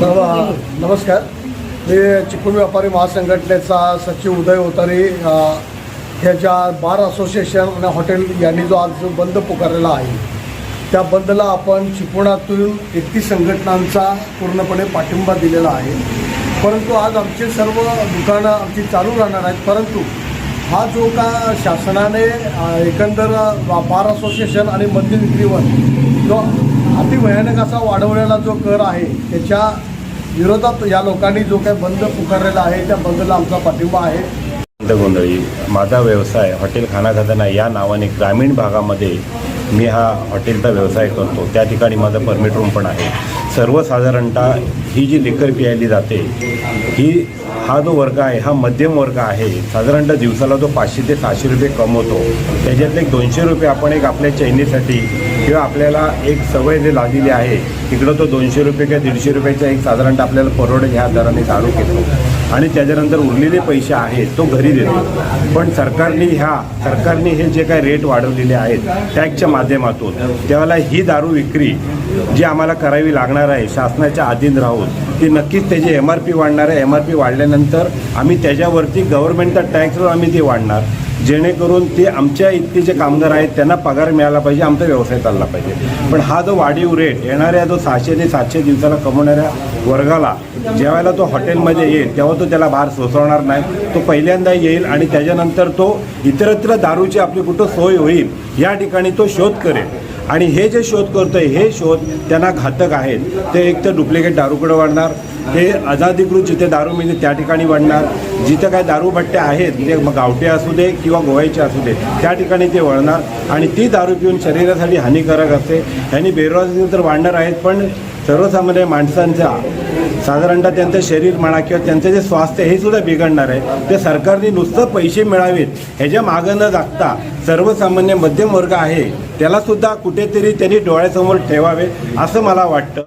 नमस्कार. मी चिपळूण व्यापारी महासंघटनेचा सचिव उदय होतारे ह्याच्या बार असोसिएशन आणि हॉटेल यांनी जो आज बंद पुकारलेला आहे. त्या बंदला आपण चिपळुणातून एकतीस संघटनांचा पूर्णपणे पाठिंबा दिलेला आहे. परंतु आज आमचे सर्व दुकानं आमची चालू राहणार आहेत परंतु हा जो का शासनाने एकंदर व्यापार बार असोसिएशन आणि मद्य विक्रीवर जो अतिभयानक असा वाढवलेला जो कर आहे त्याच्या विरोधात या लोकांनी जो काही बंद पुकारलेला आहे त्या बंदला आमचा पाठिंबा आहे. गोंधळी माझा व्यवसाय हॉटेल खाना खजाना या नावाने ग्रामीण भागामध्ये मी हा हॉटेलचा व्यवसाय करतो. त्या ठिकाणी माझं परमिट रूम पण आहे. सर्वसाधारणतः ही जी लिकर प्यायली जाते ही हा जो वर्ग आहे हा मध्यम वर्ग आहे साधारणतः दिवसाला जो पाचशे ते सहाशे रुपये कमवतो. त्याच्यातले एक दोनशे रुपये आपण एक आपल्या चैनीसाठी किंवा आपल्याला एक सवय जे लागलेली आहे तिकडं तो दोनशे रुपये किंवा दीडशे रुपयाचा एक साधारणतः आपल्याला परवडेल ह्या दराने दारू घेतो. आणि त्याच्यानंतर उरलेले पैसे आहेत तो घरी देतो. पण सरकारने ह्या सरकारने हे जे काही रेट वाढवलेले आहेत टॅक्सच्या माध्यमातून त्यावेळेला ही दारू विक्री जी आम्हाला करावी लागणार आहे शासनाच्या अधीन राहून ती नक्कीच त्याची एम आर पी वाढणार आहे. एम आर पी वाढल्यानंतर आम्ही त्याच्यावरती गव्हर्नमेंटचा टॅक्सवर आम्ही ती वाढणार. जेणेकरून ते आमच्या इतके जे कामगार आहेत त्यांना पगार मिळाला पाहिजे आमचा व्यवसाय चालला पाहिजे. पण हा जो वाढीव रेट येणाऱ्या जो सहाशे ते सातशे दिवसाला कमवणाऱ्या वर्गाला ज्यावेळेला तो हॉटेलमध्ये येईल तेव्हा तो त्याला भार सोसवणार नाही. तो पहिल्यांदा येईल आणि त्याच्यानंतर तो इतरत्र दारूची आपली कुठं सोय होईल या ठिकाणी तो शोध करेल. आणि हे जे शोध करतोय हे शोध त्यांना घातक आहेत. ते एक तर डुप्लिकेट दारूकडे वाढणार ते अनाधिकृत जिथे दारू मिळते त्या ठिकाणी वाढणार. जिथं काय दारूभट्ट्या आहेत ते मग गावठे असू दे किंवा गोव्याचे असू दे त्या ठिकाणी ते वळणार आणि ती दारू पिऊन शरीरासाठी हानिकारक असते. ह्यांनी बेरोजगारी तर वाढणार आहेत पण सर्वसामान्य माणसांचा साधारणतः त्यांचं शरीर म्हणा किंवा त्यांचं जे स्वास्थ्य हे सुद्धा बिघडणार आहे. ते सरकारने नुसतं पैसे मिळावेत ह्याच्या मागं न जागता सर्वसामान्य मध्यम वर्ग आहे त्याला सुद्धा कुठेतरी त्यांनी डोळ्यासमोर ठेवावे असं मला वाटतं.